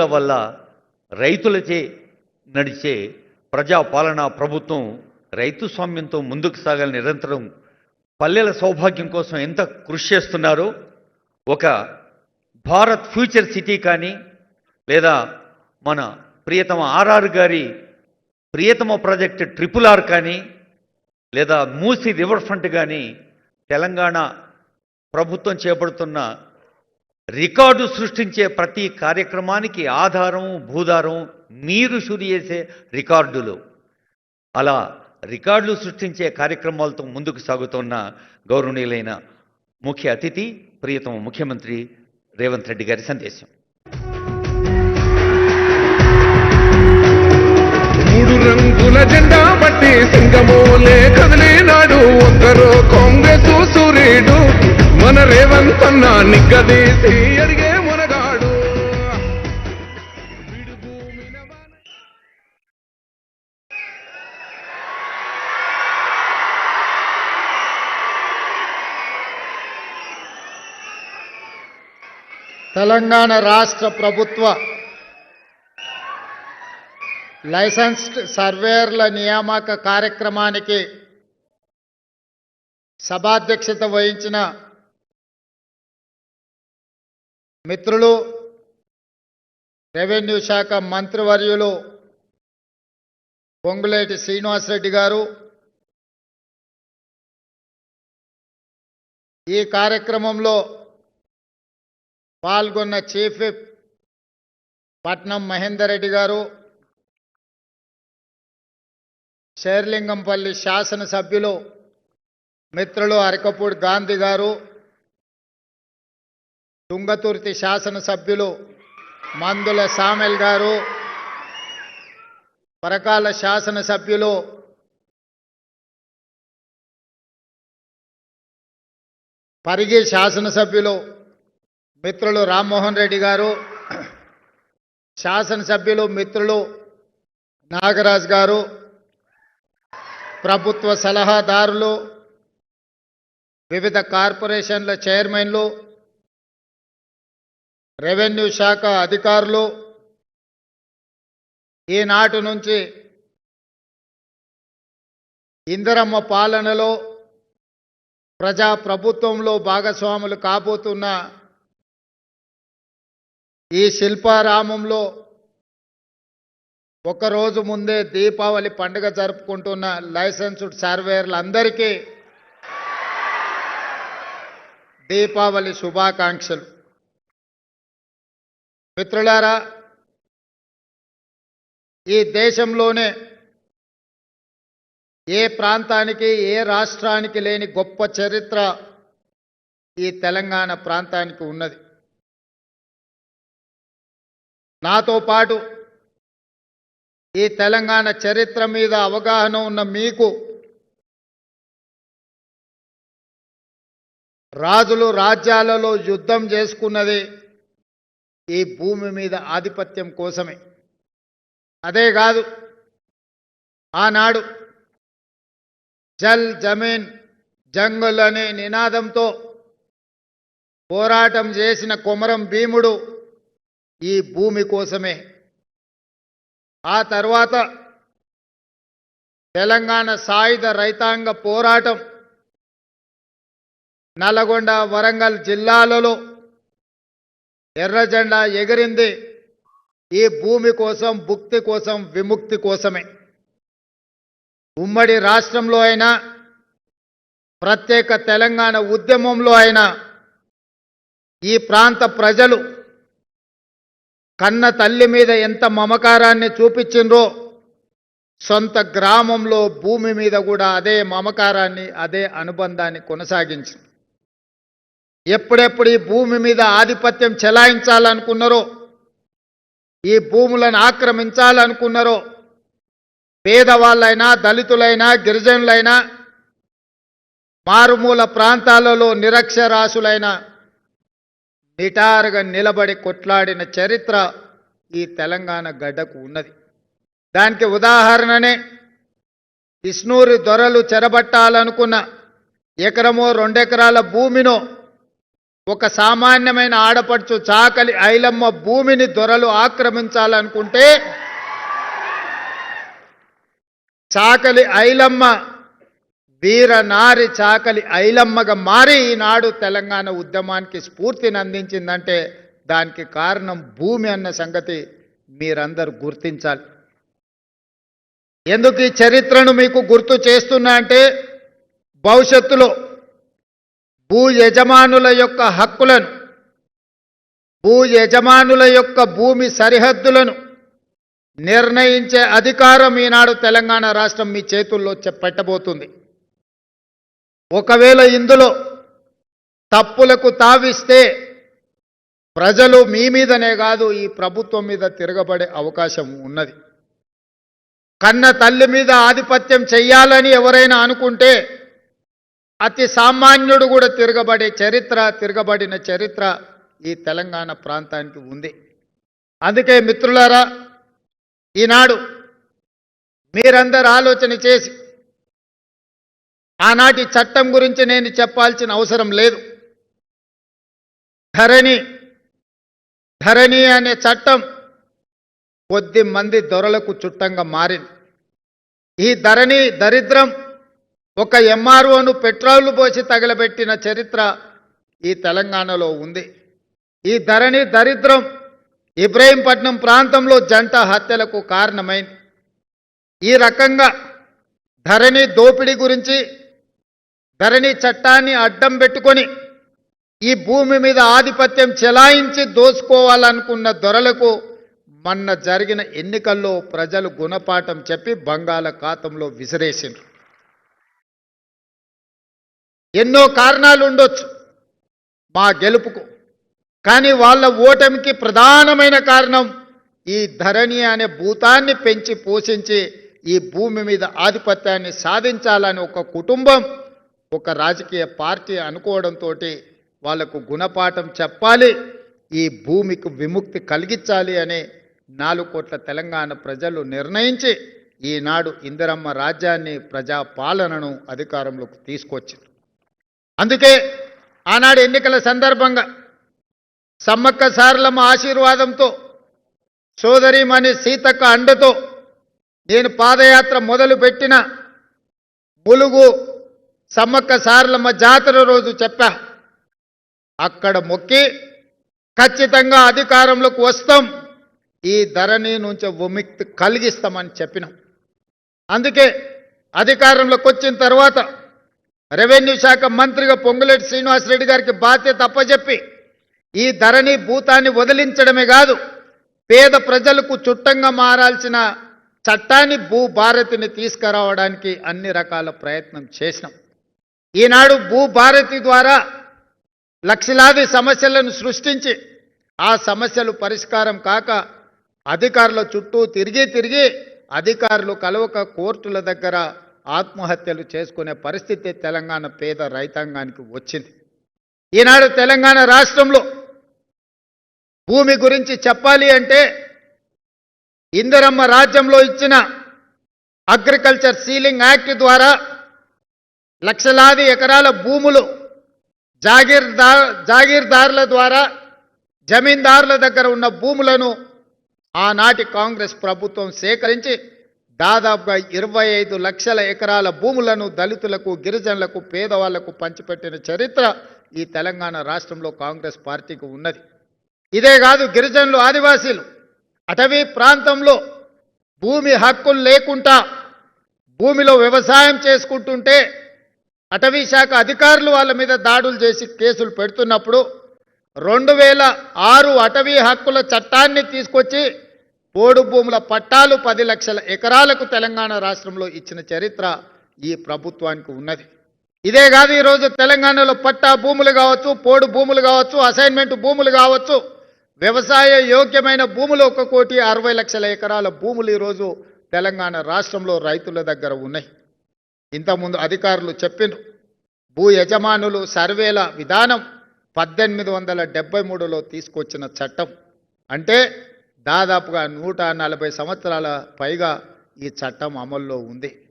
రైతుల వల్ల రైతులచే నడిచే ప్రజాపాలనా ప్రభుత్వం రైతు స్వామ్యంతో ముందుకు సాగాలని నిరంతరం పల్లెల సౌభాగ్యం కోసం ఎంత కృషి చేస్తున్నారో ఒక భారత్ ఫ్యూచర్ సిటీ కానీ లేదా మన ప్రియతమ ఆర్ఆర్ గారి ప్రియతమ ప్రాజెక్ట్ ట్రిపుల్ ఆర్ కానీ లేదా మూసి రివర్ ఫ్రంట్ కానీ తెలంగాణ ప్రభుత్వం చేపడుతున్న రికార్డు సృష్టించే ప్రతి కార్యక్రమానికి ఆధారం భూధారం మీరు శురి చేసే రికార్డులు. అలా రికార్డులు సృష్టించే కార్యక్రమాలతో ముందుకు సాగుతున్న గౌరవనీయులైన ముఖ్య అతిథి ప్రియతమ ముఖ్యమంత్రి రేవంత్ రెడ్డి గారి సందేశం. మూడు రంగుల జెండా బట్టి సింగమోలే కదిలినాడు. ఒక్కరు కాంగ్రెస్ సూర్యుడు మన రేవంత్ అన్న నిగ్గదీసి అడిగే మునగాడు. తెలంగాణ రాష్ట్ర ప్రభుత్వ లైసెన్స్డ్ సర్వేయర్ల నియామక కార్యక్రమానికి సభాధ్యక్షత వహించిన మిత్రులు రెవెన్యూ శాఖ మంత్రివర్యులు పొంగులేటి శ్రీనివాసరెడ్డి గారు. ఈ కార్యక్రమంలో పాల్గొన్న చీఫ్ పట్నం మహేందర్ రెడ్డి గారు. శేర్లింగంపల్లి శాసనసభ్యులు మిత్రులు అరకపూడి గాంధీ గారు తుంగతుర్తి శాసనసభ్యులు మందుల సామెల్ గారు పరకాల శాసనసభ్యులు పరిగి శాసనసభ్యులు మిత్రులు రామ్మోహన్ రెడ్డి గారు శాసనసభ్యులు మిత్రులు నాగరాజ్ గారు ప్రభుత్వ సలహాదారులు వివిధ కార్పొరేషన్ల చైర్మన్లు రెవెన్యూ శాఖ అధికారులు ఈనాటి నుంచి ఇందిరమ్మ పాలనలో ప్రజా ప్రభుత్వంలో భాగస్వాములు కాబోతున్న ఈ శిల్పారామంలో ఒకరోజు ముందే దీపావళి పండుగ జరుపుకుంటున్న లైసెన్స్డ్ సర్వేయర్లందరికీ దీపావళి శుభాకాంక్షలు. మిత్రులారా ఈ దేశంలోనే ఏ ప్రాంతానికి ఏ రాష్ట్రానికి లేని గొప్ప చరిత్ర ఈ తెలంగాణ ప్రాంతానికి ఉన్నది. నాతో పాటు ఈ తెలంగాణ చరిత్ర మీద అవగాహన ఉన్న మీకు రాజులు రాజ్యాలలో యుద్ధం చేసుకున్నది ఈ భూమి మీద ఆధిపత్యం కోసమే. అదే కాదు ఆనాడు జల్ జమీన్ జంగుల్ అనే నినాదంతో పోరాటం చేసిన కొమరం భీముడు ఈ భూమి కోసమే ఆ తర్వాత తెలంగాణ సాయుధ రైతాంగ పోరాటం నల్గొండ వరంగల్ జిల్లాలలో ఎర్ర జెండా ఎగిరింది. ఈ భూమి కోసం భుక్తి కోసం విముక్తి కోసమే. ఉమ్మడి రాష్ట్రంలో అయినా ప్రత్యేక తెలంగాణ ఉద్యమంలో అయినా ఈ ప్రాంత ప్రజలు కన్న తల్లి మీద ఎంత మమకారాన్ని చూపించిండ్రో సొంత గ్రామంలో భూమి మీద కూడా అదే మమకారాన్ని అదే అనుబంధాన్ని కొనసాగించింది. ఎప్పుడెప్పుడు ఈ భూమి మీద ఆధిపత్యం చెలాయించాలనుకున్నారో ఈ భూములను ఆక్రమించాలనుకున్నారో పేదవాళ్ళైనా దళితులైనా గిరిజనులైనా మారుమూల ప్రాంతాలలో నిరక్షరాశులైన నిటారుగా నిలబడి కొట్లాడిన చరిత్ర ఈ తెలంగాణ గడ్డకు ఉన్నది. దానికి ఉదాహరణనే ఇస్నూరి దొరలు చెరబట్టాలనుకున్న ఎకరమో రెండెకరాల భూమినో ఒక సామాన్యమైన ఆడపడుచు చాకలి ఐలమ్మ భూమిని దొరలు ఆక్రమించాలనుకుంటే చాకలి ఐలమ్మ వీర నారి చాకలి ఐలమ్మగా మారి ఈనాడు తెలంగాణ ఉద్యమానికి స్ఫూర్తిని అందించిందంటే దానికి కారణం భూమి అన్న సంగతి మీరందరూ గుర్తించాలి. ఎందుకు ఈ చరిత్రను మీకు గుర్తు చేస్తున్నా అంటే భవిష్యత్తులో భూ యజమానుల యొక్క హక్కులను భూ యజమానుల యొక్క భూమి సరిహద్దులను నిర్ణయించే అధికారం ఈనాడు తెలంగాణ రాష్ట్రం మీ చేతుల్లో పెట్టబోతుంది ఒకవేళ ఇందులో తప్పులకు తావిస్తే ప్రజలు మీ మీదనే కాదు ఈ ప్రభుత్వం మీద తిరగబడే అవకాశం ఉన్నది. కన్న తల్లి మీద ఆధిపత్యం చెయ్యాలని ఎవరైనా అనుకుంటే అతి సామాన్యుడు కూడా తిరగబడే చరిత్ర తిరగబడిన చరిత్ర ఈ తెలంగాణ ప్రాంతానికి ఉంది. అందుకే మిత్రులారా ఈనాడు మీరందరూ ఆలోచన చేసి ఆనాటి చట్టం గురించి నేను చెప్పాల్సిన అవసరం లేదు. ధరణి ధరణి అనే చట్టం కొద్ది మంది దొరలకు చుట్టంగా మారింది. ఈ ధరణి దరిద్రం ఒక ఎంఆర్ఓను పెట్రోల్ పోసి తగలబెట్టిన చరిత్ర ఈ తెలంగాణలో ఉంది. ఈ ధరణి దరిద్రం ఇబ్రహీంపట్నం ప్రాంతంలో జంట హత్యలకు కారణమైంది. ఈ రకంగా ధరణి దోపిడీ గురించి ధరణి చట్టాన్ని అడ్డం పెట్టుకొని ఈ భూమి మీద ఆధిపత్యం చెలాయించి దోసుకోవాలనుకున్న దొరలకు మొన్న జరిగిన ఎన్నికల్లో ప్రజలు గుణపాఠం చెప్పి బంగాళాఖాతంలో విసిరేసిండ్రు. ఎన్నో కారణాలు ఉండొచ్చు మా గెలుపుకు కానీ వాళ్ళ ఓటమికి ప్రధానమైన కారణం ఈ ధరణి అనే భూతాన్ని పెంచి పోషించి ఈ భూమి మీద ఆధిపత్యాన్ని సాధించాలని ఒక కుటుంబం ఒక రాజకీయ పార్టీ అనుకోవడంతో వాళ్ళకు గుణపాఠం చెప్పాలి ఈ భూమికి విముక్తి కలిగించాలి అనే నాలుగు కోట్ల తెలంగాణ ప్రజలు నిర్ణయించి ఈనాడు ఇందిరమ్మ రాజ్యాన్ని ప్రజాపాలనను అధికారంలోకి తీసుకొచ్చారు అందుకే ఆనాడు ఎన్నికల సందర్భంగా సమ్మక్క సారలమ్మ ఆశీర్వాదంతో సోదరిమణి సీతక్క అండతో నేను పాదయాత్ర మొదలుపెట్టిన ములుగు సమ్మక్క సారలమ్మ జాతర రోజు చెప్పా. అక్కడ మొక్కి ఖచ్చితంగా అధికారంలోకి వస్తాం. ఈ ధరణి నుంచి విముక్తి కలిగిస్తామని చెప్పినాం. అందుకే అధికారంలోకి వచ్చిన తర్వాత రెవెన్యూ శాఖ మంత్రిగా పొంగులేటి శ్రీనివాసరెడ్డి గారికి బాధ్యత అప్పచెప్పి ఈ ధరణి భూతాన్ని వదిలించడమే కాదు పేద ప్రజలకు చుట్టంగా మారాల్సిన చట్టాన్ని భూభారతిని తీసుకురావడానికి అన్ని రకాల ప్రయత్నం చేసినాం. ఈనాడు భూభారతి ద్వారా లక్షలాది సమస్యలను సృష్టించి ఆ సమస్యలు పరిష్కారం కాక అధికారుల చుట్టూ తిరిగి తిరిగి అధికారులు కలవక కోర్టుల దగ్గర ఆత్మహత్యలు చేసుకునే పరిస్థితి తెలంగాణ పేద రైతాంగానికి వచ్చింది. ఈనాడు తెలంగాణ రాష్ట్రంలో భూమి గురించి చెప్పాలి అంటే ఇందిరమ్మ రాజ్యంలో ఇచ్చిన అగ్రికల్చర్ సీలింగ్ యాక్ట్ ద్వారా లక్షలాది ఎకరాల భూములు జాగీర్దార్ జాగీర్దారుల ద్వారా జమీందారుల దగ్గర ఉన్న భూములను ఆనాటి కాంగ్రెస్ ప్రభుత్వం సేకరించి దాదాపుగా ఇరవై ఐదు లక్షల ఎకరాల భూములను దళితులకు గిరిజనులకు పేదవాళ్ళకు పంచిపెట్టిన చరిత్ర ఈ తెలంగాణ రాష్ట్రంలో కాంగ్రెస్ పార్టీకి ఉన్నది. ఇదే కాదు గిరిజనులు ఆదివాసీలు అటవీ ప్రాంతంలో భూమి హక్కులు లేకుండా భూమిలో వ్యవసాయం చేసుకుంటుంటే అటవీ శాఖ అధికారులు వాళ్ళ మీద దాడులు చేసి కేసులు పెడుతున్నప్పుడు రెండు వేల ఆరు అటవీ హక్కుల చట్టాన్ని తీసుకొచ్చి పోడు భూముల పట్టాలు పది లక్షల ఎకరాలకు తెలంగాణ రాష్ట్రంలో ఇచ్చిన చరిత్ర ఈ ప్రభుత్వానికి ఉన్నది. ఇదే కాదు ఈరోజు తెలంగాణలో పట్టా భూములు కావచ్చు పోడు భూములు కావచ్చు అసైన్మెంట్ భూములు కావచ్చు వ్యవసాయ యోగ్యమైన భూములు ఒక కోటి అరవై లక్షల ఎకరాల భూములు ఈరోజు తెలంగాణ రాష్ట్రంలో రైతుల దగ్గర ఉన్నాయి. ఇంతకుముందు అధికారులు చెప్పిండ్రు భూ యజమానులు సర్వేల విధానం పద్దెనిమిది వందల డెబ్బై మూడులో తీసుకొచ్చిన చట్టం. అంటే దాదాపుగా నూట నలభై సంవత్సరాల పైగా ఈ చట్టం అమల్లో ఉంది.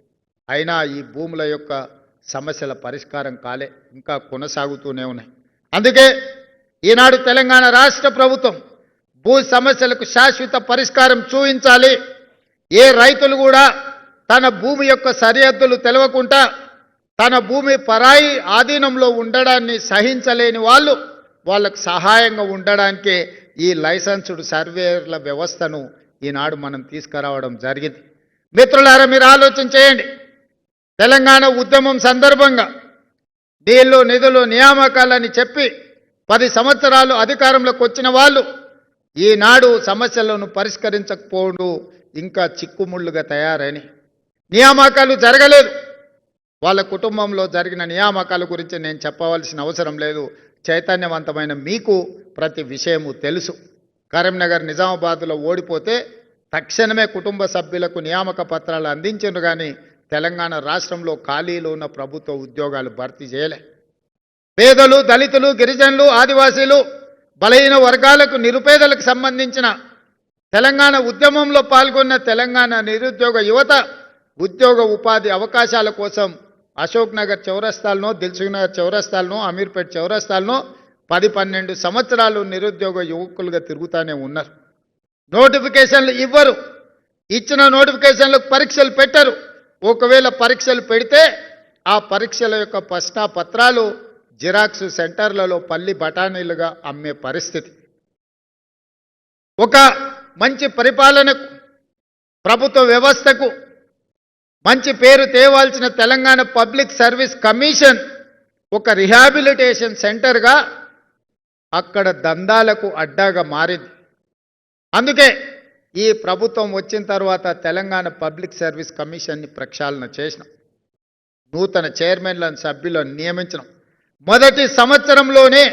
అయినా ఈ భూముల యొక్క సమస్యల పరిష్కారం కాలే ఇంకా కొనసాగుతూనే ఉన్నాయి. అందుకే ఈనాడు తెలంగాణ రాష్ట్ర ప్రభుత్వం భూ సమస్యలకు శాశ్వత పరిష్కారం చూపించాలి. ఏ రైతులు కూడా తన భూమి యొక్క సరిహద్దులు తెలవకుండా తన భూమి పరాయి ఆధీనంలో ఉండడాన్ని సహించలేని వాళ్ళు వాళ్ళకు సహాయంగా ఉండడానికే ఈ లైసెన్స్డ్ సర్వేయర్ల వ్యవస్థను ఈనాడు మనం తీసుకురావడం జరిగింది. మిత్రులారా మీరు ఆలోచన చేయండి. తెలంగాణ ఉద్యమం సందర్భంగా నీళ్ళు నిధులు నియామకాలని చెప్పి పది సంవత్సరాలు అధికారంలోకి వచ్చిన వాళ్ళు ఈనాడు సమస్యలను పరిష్కరించకపోవడం ఇంకా చిక్కుముళ్ళుగా తయారని నియామకాలు జరగలేదు. వాళ్ళ కుటుంబంలో జరిగిన నియామకాల గురించి నేను చెప్పవలసిన అవసరం లేదు. చైతన్యవంతమైన మీకు ప్రతి విషయము తెలుసు. కరీంనగర్ నిజామాబాద్లో ఓడిపోతే తక్షణమే కుటుంబ సభ్యులకు నియామక పత్రాలు అందించను కానీ తెలంగాణ రాష్ట్రంలో ఖాళీలో ఉన్న ప్రభుత్వ ఉద్యోగాలు భర్తీ చేయలే. పేదలు దళితులు గిరిజనులు ఆదివాసీలు బలహీన వర్గాలకు నిరుపేదలకు సంబంధించిన తెలంగాణ ఉద్యమంలో పాల్గొన్న తెలంగాణ నిరుద్యోగ యువత ఉద్యోగ ఉపాధి అవకాశాల కోసం అశోక్ నగర్ చౌరస్తాలను దిల్సుఖ్ నగర్ చౌరస్తాలను అమీర్పేట్ చౌరస్తాలను పది పన్నెండు సంవత్సరాలు నిరుద్యోగ యువకులుగా తిరుగుతూనే ఉన్నారు. నోటిఫికేషన్లు ఇవ్వరు. ఇచ్చిన నోటిఫికేషన్లకు పరీక్షలు పెట్టరు. ఒకవేళ పరీక్షలు పెడితే ఆ పరీక్షల యొక్క ప్రశ్న పత్రాలు జిరాక్స్ సెంటర్లలో పల్లి బఠానీలుగా అమ్మే పరిస్థితి. ఒక మంచి పరిపాలనకు ప్రభుత్వ వ్యవస్థకు మంచి పేరు తేవాల్సిన తెలంగాణ పబ్లిక్ సర్వీస్ కమిషన్ ఒక రిహాబిలిటేషన్ సెంటర్గా అక్కడ దందాలకు అడ్డాగా మారింది. అందుకే ఈ ప్రభుత్వం వచ్చిన తర్వాత తెలంగాణ పబ్లిక్ సర్వీస్ కమిషన్ని ప్రక్షాళన చేసినాం. నూతన చైర్మన్లను సభ్యులను నియమించడం మొదటి సంవత్సరంలోనే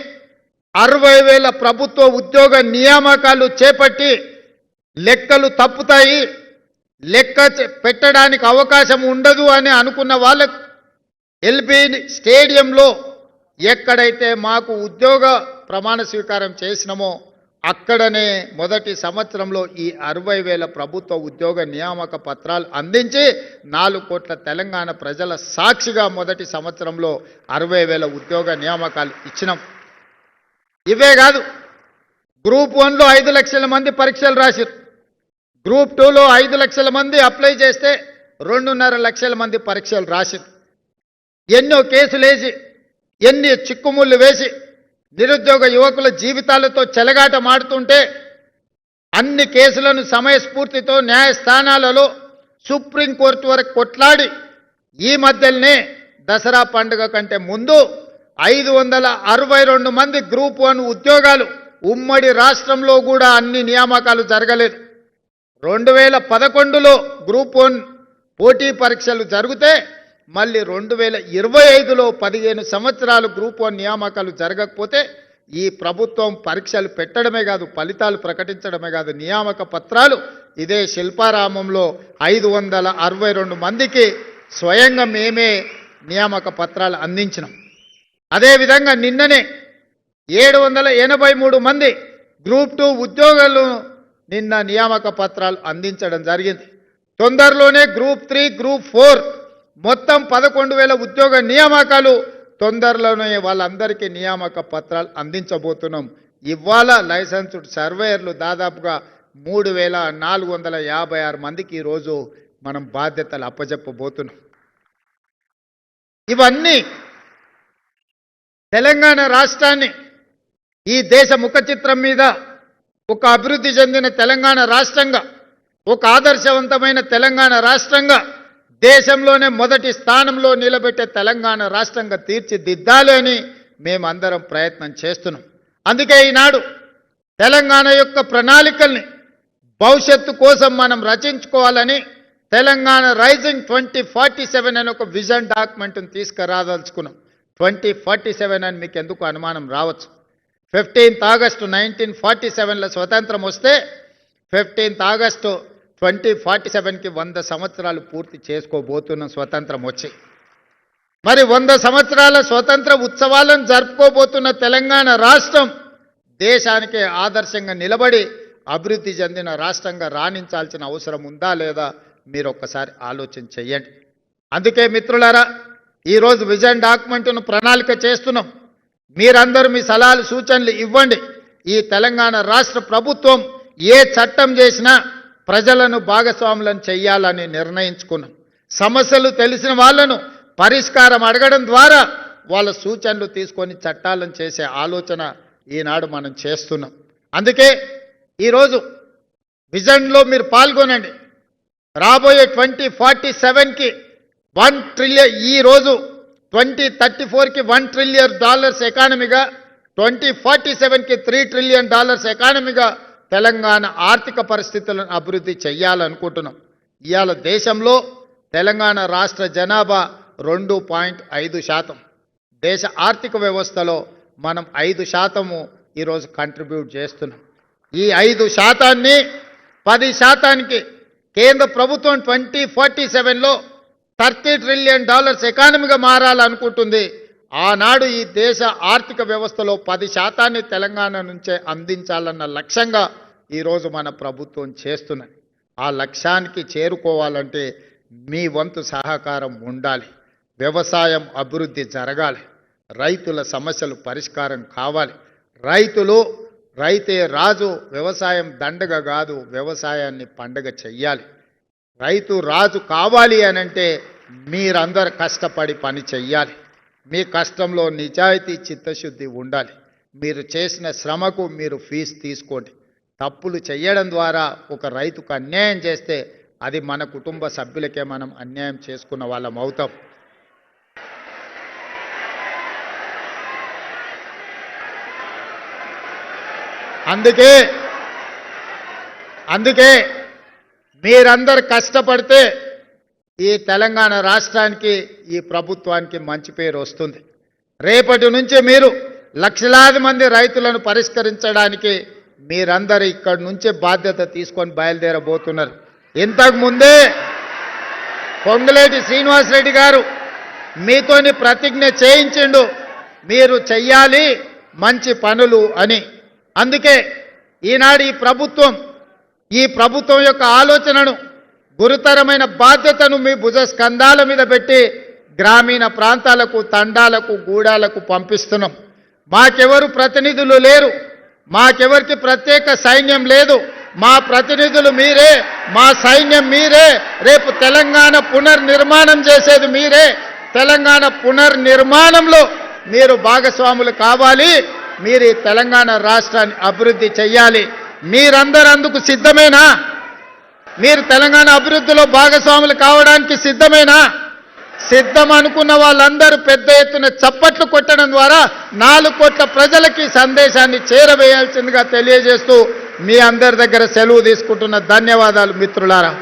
అరవై వేల ప్రభుత్వ ఉద్యోగ నియామకాలు చేపట్టి లెక్కలు తప్పుతాయి. లెక్క పెట్టడానికి అవకాశం ఉండదు అని అనుకున్న వాళ్ళకు ఎల్బీ స్టేడియంలో ఎక్కడైతే మాకు ఉద్యోగ ప్రమాణ స్వీకారం చేసినామో అక్కడనే మొదటి సంవత్సరంలో ఈ అరవై వేల ప్రభుత్వ ఉద్యోగ నియామక పత్రాలు అందించి నాలుగు కోట్ల తెలంగాణ ప్రజల సాక్షిగా మొదటి సంవత్సరంలో అరవై వేల ఉద్యోగ నియామకాలు ఇచ్చినాం. ఇవే కాదు గ్రూప్ వన్లో ఐదు లక్షల మంది పరీక్షలు రాశారు గ్రూప్ టూలో ఐదు లక్షల మంది అప్లై చేస్తే రెండున్నర లక్షల మంది పరీక్షలు రాసింది. ఎన్నో కేసులు వేసి ఎన్ని చిక్కుముళ్ళు వేసి నిరుద్యోగ యువకుల జీవితాలతో చెలగాట మాడుతుంటే అన్ని కేసులను సమయస్ఫూర్తితో న్యాయస్థానాలలో సుప్రీంకోర్టు వరకు కొట్లాడి ఈ మధ్యలోనే దసరా పండుగ కంటే ముందు ఐదు వందల అరవై రెండు మంది గ్రూప్ వన్ ఉద్యోగాలు ఉమ్మడి రాష్ట్రంలో కూడా అన్ని నియామకాలు జరగలేదు. రెండు వేల పదకొండులో గ్రూప్ వన్ పోటీ పరీక్షలు జరిగితే మళ్ళీ రెండు వేల ఇరవై ఐదులో పదిహేను సంవత్సరాలు గ్రూప్ వన్ నియామకాలు జరగకపోతే ఈ ప్రభుత్వం పరీక్షలు పెట్టడమే కాదు ఫలితాలు ప్రకటించడమే కాదు నియామక పత్రాలు ఇదే శిల్పారామంలో ఐదు వందల అరవై రెండు మందికి స్వయంగా మేమే నియామక పత్రాలు అందించినాం. అదేవిధంగా నిన్ననే ఏడు వందల ఎనభై మూడు మంది గ్రూప్ టూ ఉద్యోగాలు నిన్న నియామక పత్రాలు అందించడం జరిగింది. తొందరలోనే గ్రూప్ త్రీ గ్రూప్ ఫోర్ మొత్తం పదకొండు వేల ఉద్యోగ నియామకాలు తొందరలోనే వాళ్ళందరికీ నియామక పత్రాలు అందించబోతున్నాం. ఇవాళ లైసెన్స్డ్ సర్వేయర్లు దాదాపుగా మూడు వేల నాలుగు వందల యాభై ఆరు మందికి ఈరోజు మనం బాధ్యతలు అప్పజెప్పబోతున్నాం. ఇవన్నీ తెలంగాణ రాష్ట్రాన్ని ఈ దేశ ముఖ చిత్రం మీద ఒక అభివృద్ధి చెందిన తెలంగాణ రాష్ట్రంగా ఒక ఆదర్శవంతమైన తెలంగాణ రాష్ట్రంగా దేశంలోనే మొదటి స్థానంలో నిలబెట్టే తెలంగాణ రాష్ట్రంగా తీర్చిదిద్దాలి అని మేమందరం ప్రయత్నం చేస్తున్నాం. అందుకే ఈనాడు తెలంగాణ యొక్క ప్రణాళికల్ని భవిష్యత్తు కోసం మనం రచించుకోవాలని Telangana rising twenty forty seven అని ఒక విజన్ డాక్యుమెంట్ని తీసుకురాదలుచుకున్నాం. ట్వంటీ ఫార్టీ సెవెన్ అని మీకు ఎందుకు అనుమానం రావచ్చు? ఫిఫ్టీన్త్ ఆగస్టు నైన్టీన్ ఫార్టీ సెవెన్లో స్వతంత్రం వస్తే ఫిఫ్టీన్త్ ఆగస్టు ట్వంటీ ఫార్టీ సెవెన్కి వంద సంవత్సరాలు పూర్తి చేసుకోబోతున్న స్వతంత్రం వచ్చి. మరి వంద సంవత్సరాల స్వతంత్ర ఉత్సవాలను జరుపుకోబోతున్న తెలంగాణ రాష్ట్రం దేశానికి ఆదర్శంగా నిలబడి అభివృద్ధి చెందిన రాష్ట్రంగా రాణించాల్సిన అవసరం ఉందా లేదా మీరు ఒక్కసారి ఆలోచన చెయ్యండి అందుకే మిత్రులారా ఈరోజు విజన్ డాక్యుమెంట్ను ప్రణాళిక చేస్తున్నాం. మీరందరూ మీ సలహాలు సూచనలు ఇవ్వండి. ఈ తెలంగాణ రాష్ట్ర ప్రభుత్వం ఏ చట్టం చేసినా ప్రజలను భాగస్వాములను చెయ్యాలని నిర్ణయించుకున్నాం. సమస్యలు తెలిసిన వాళ్ళను పరిష్కారం అడగడం ద్వారా వాళ్ళ సూచనలు తీసుకొని చట్టాలను చేసే ఆలోచన ఈనాడు మనం చేస్తున్నాం. అందుకే ఈరోజు విజన్లో మీరు పాల్గొనండి. రాబోయే ట్వంటీ ఫార్టీ సెవెన్కి వన్ ట్రిలియన్ ఈ రోజు ట్వంటీ థర్టీ ఫోర్కి వన్ ట్రిలియన్ డాలర్స్ ఎకానమీగా ట్వంటీ ఫార్టీ సెవెన్కి త్రీ ట్రిలియన్ డాలర్స్ ఎకానమీగా తెలంగాణ ఆర్థిక పరిస్థితులను అభివృద్ధి చేయాలనుకుంటున్నాం ఇవాళ దేశంలో తెలంగాణ రాష్ట్ర జనాభా రెండు పాయింట్ ఐదు శాతం. దేశ ఆర్థిక వ్యవస్థలో మనం ఐదు శాతము ఈరోజు కంట్రిబ్యూట్ చేస్తున్నాం. ఈ ఐదు శాతాన్ని పది శాతానికి కేంద్ర ప్రభుత్వం ట్వంటీ ఫార్టీ సెవెన్లో థర్టీ ట్రిలియన్ డాలర్స్ ఎకానమీగా మారాలనుకుంటుంది. ఆనాడు ఈ దేశ ఆర్థిక వ్యవస్థలో పది శాతాన్ని తెలంగాణ నుంచే అందించాలన్న లక్ష్యంగా ఈరోజు మన ప్రభుత్వం చేస్తున్నది. ఆ లక్ష్యానికి చేరుకోవాలంటే మీ వంతు సహకారం ఉండాలి. వ్యవసాయం అభివృద్ధి జరగాలి. రైతుల సమస్యలు పరిష్కారం కావాలి. రైతులు రైతే రాజు వ్యవసాయం దండగ కాదు వ్యవసాయాన్ని పండగ చెయ్యాలి. రైతు రాజు కావాలి అని అంటే మీరందరు కష్టపడి పని చెయ్యాలి. మీ కష్టంలో నిజాయితీ చిత్తశుద్ధి ఉండాలి. మీరు చేసిన శ్రమకు మీరు ఫీజు తీసుకోండి. తప్పులు చేయడం ద్వారా ఒక రైతుకు అన్యాయం చేస్తే అది మన కుటుంబ సభ్యులకే మనం అన్యాయం చేసుకున్న వాళ్ళం అవుతాం. అందుకే అందుకే మీరందరు కష్టపడితే ఈ తెలంగాణ రాష్ట్రానికి ఈ ప్రభుత్వానికి మంచి పేరు వస్తుంది. రేపటి నుంచి మీరు లక్షలాది మంది రైతులను పరిష్కరించడానికి మీరందరూ ఇక్కడి నుంచే బాధ్యత తీసుకొని బయలుదేరబోతున్నారు. ఇంతకుముందే పొంగులేటి శ్రీనివాసరెడ్డి గారు మీతోని ప్రతిజ్ఞ చేయించిండు మీరు చెయ్యాలి మంచి పనులు అని. అందుకే ఈనాడు ఈ ప్రభుత్వం ఈ ప్రభుత్వం యొక్క ఆలోచనను గురుతరమైన బాధ్యతను మీ భుజ స్కంధాల మీద పెట్టి గ్రామీణ ప్రాంతాలకు తండాలకు గూడాలకు పంపిస్తున్నాం. మాకెవరు ప్రతినిధులు లేరు. మాకెవరికి ప్రత్యేక సైన్యం లేదు. మా ప్రతినిధులు మీరే. మా సైన్యం మీరే. రేపు తెలంగాణ పునర్నిర్మాణం చేసేది మీరే. తెలంగాణ పునర్నిర్మాణంలో మీరు భాగస్వాములు కావాలి. మీరు ఈ తెలంగాణ రాష్ట్రాన్ని అభివృద్ధి చెయ్యాలి. మీరందరూ అందుకు సిద్ధమేనా? మీరు తెలంగాణ అభివృద్ధిలో భాగస్వాములు కావడానికి సిద్ధమేనా? సిద్ధం అనుకున్న వాళ్ళందరూ పెద్ద ఎత్తున చప్పట్లు కొట్టడం ద్వారా నాలుగు కోట్ల ప్రజలకి సందేశాన్ని చేరవేయాల్సిందిగా తెలియజేస్తూ మీ అందరి దగ్గర సెలవు తీసుకుంటున్న ధన్యవాదాలు మిత్రులారా.